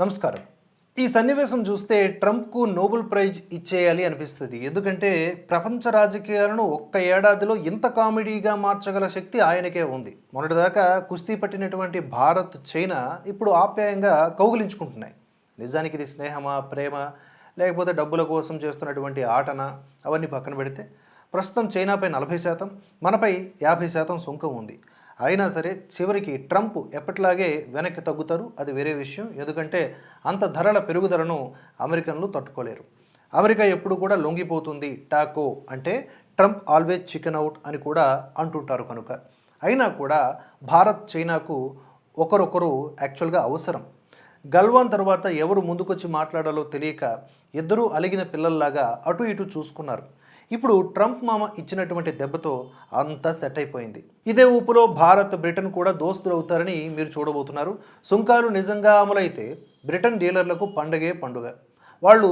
నమస్కారం. ఈ సన్నివేశం చూస్తే ట్రంప్కు నోబెల్ ప్రైజ్ ఇచ్చేయాలి అనిపిస్తుంది. ఎందుకంటే ప్రపంచ రాజకీయాలను ఒక్క ఏడాదిలో ఇంత కామెడీగా మార్చగల శక్తి ఆయనకే ఉంది. మొన్నటిదాకా కుస్తీ పట్టినటువంటి భారత్ చైనా ఇప్పుడు ఆప్యాయంగా కౌగిలించుకుంటున్నాయి. నిజానికి ఇది స్నేహమా ప్రేమ లేకపోతే డబ్బుల కోసం చేస్తున్నటువంటి ఆటన? అవన్నీ పక్కన పెడితే ప్రస్తుతం చైనాపై నలభై శాతం మనపై యాభై శాతం సుంకం ఉంది. అయినా సరే చివరికి ట్రంప్ ఎప్పటిలాగే వెనక్కి తగ్గుతారు. అది వేరే విషయం. ఎందుకంటే అంత ధరల పెరుగుదలను అమెరికన్లు తట్టుకోలేరు. అమెరికా ఎప్పుడు కూడా లొంగిపోతుంది టాకో అంటే ట్రంప్ ఆల్వేజ్ చికెన్ అవుట్ అని కూడా అంటుంటారు కనుక. అయినా కూడా భారత్ చైనాకు ఒకరొకరు యాక్చువల్గా అవసరం. గల్వాన్ తర్వాత ఎవరు ముందుకొచ్చి మాట్లాడాలో తెలియక ఇద్దరూ అలిగిన పిల్లల్లాగా అటు ఇటు చూసుకున్నారు. ఇప్పుడు ట్రంప్ మామ ఇచ్చినటువంటి దెబ్బతో అంతా సెట్ అయిపోయింది. ఇదే ఊపులో భారత్ బ్రిటన్ కూడా దోస్తులు అవుతారని మీరు చూడబోతున్నారు. సుంకాలు నిజంగా అమలైతే బ్రిటన్ డీలర్లకు పండగే పండుగ. వాళ్ళు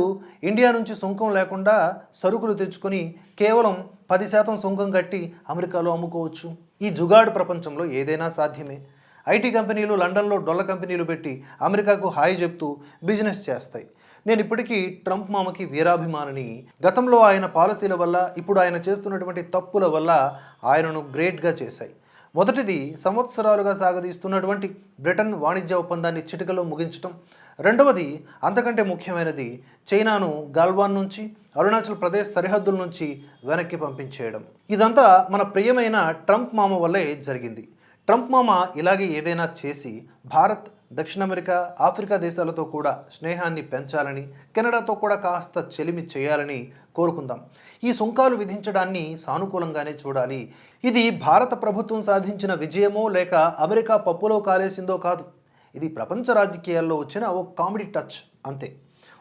ఇండియా నుంచి సుంకం లేకుండా సరుకులు తెచ్చుకొని కేవలం పది శాతం సుంకం కట్టి అమెరికాలో అమ్ముకోవచ్చు. ఈ జుగాడు ప్రపంచంలో ఏదైనా సాధ్యమే. ఐటీ కంపెనీలు లండన్లో డొల్ల కంపెనీలు పెట్టి అమెరికాకు హాయి చెప్తూ బిజినెస్ చేస్తాయి. నేను ఇప్పటికీ ట్రంప్ మామకి వీరాభిమానిని. గతంలో ఆయన పాలసీల వల్ల ఇప్పుడు ఆయన చేస్తున్నటువంటి తప్పుల వల్ల ఆయనను గ్రేట్గా చేశాయి. మొదటిది సంవత్సరాలుగా సాగదీస్తున్నటువంటి బ్రిటన్ వాణిజ్య ఒప్పందాన్ని చిటికలో ముగించటం. రెండవది అంతకంటే ముఖ్యమైనది చైనాను గాల్వాన్ నుంచి అరుణాచల్ ప్రదేశ్ సరిహద్దుల నుంచి వెనక్కి పంపించేయడం. ఇదంతా మన ప్రియమైన ట్రంప్ మామ వల్లే జరిగింది. ట్రంప్ మామ ఇలాగే ఏదైనా చేసి భారత్ దక్షిణ అమెరికా ఆఫ్రికా దేశాలతో కూడా స్నేహాన్ని పెంచాలని కెనడాతో కూడా కాస్త చెలిమి చేయాలని కోరుకుందాం. ఈ సుంకాలు విధించడాన్ని సానుకూలంగానే చూడాలి. ఇది భారత ప్రభుత్వం సాధించిన విజయమో లేక అమెరికా పప్పులో కాలేసిందో కాదు. ఇది ప్రపంచ రాజకీయాల్లో వచ్చిన ఓ కామెడీ టచ్ అంతే.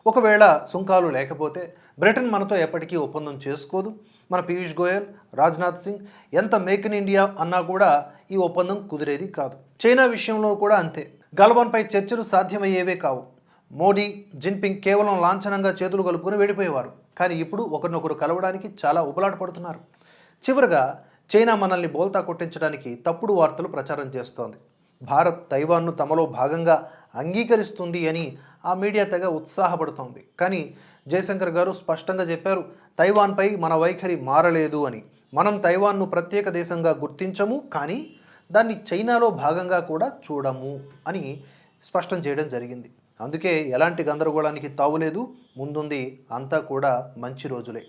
ఒకవేళ సుంకాలు లేకపోతే బ్రిటన్ మనతో ఎప్పటికీ ఒప్పందం చేసుకోదు. మన పీయూష్ గోయల్ రాజ్నాథ్ సింగ్ ఎంత మేక్ ఇన్ ఇండియా అన్నా కూడా ఈ ఒప్పందం కుదిరేది కాదు. చైనా విషయంలో కూడా అంతే. గల్వాన్పై చర్చలు సాధ్యమయ్యేవే కావు. మోడీ జిన్పింగ్ కేవలం లాంఛనంగా చేతులు కలుపుకొని వెళ్ళిపోయేవారు. కానీ ఇప్పుడు ఒకరినొకరు కలవడానికి చాలా ఉబలాట పడుతున్నారు చివరగా చైనా మనల్ని బోల్తా కొట్టించడానికి తప్పుడు వార్తలు ప్రచారం చేస్తోంది. భారత్ తైవాన్ను తమలో భాగంగా అంగీకరిస్తుంది అని ఆ మీడియా తెగ ఉత్సాహపడుతోంది. కానీ జయశంకర్ గారు స్పష్టంగా చెప్పారు తైవాన్పై మన వైఖరి మారలేదు అని. మనం తైవాన్ను ప్రత్యేక దేశంగా గుర్తించము కానీ దాన్ని చైనాలో భాగంగా కూడా చూడము అని స్పష్టం చేయడం జరిగింది. అందుకే ఎలాంటి గందరగోళానికి తావులేదు ముందుంది అంతా కూడా మంచి రోజులే.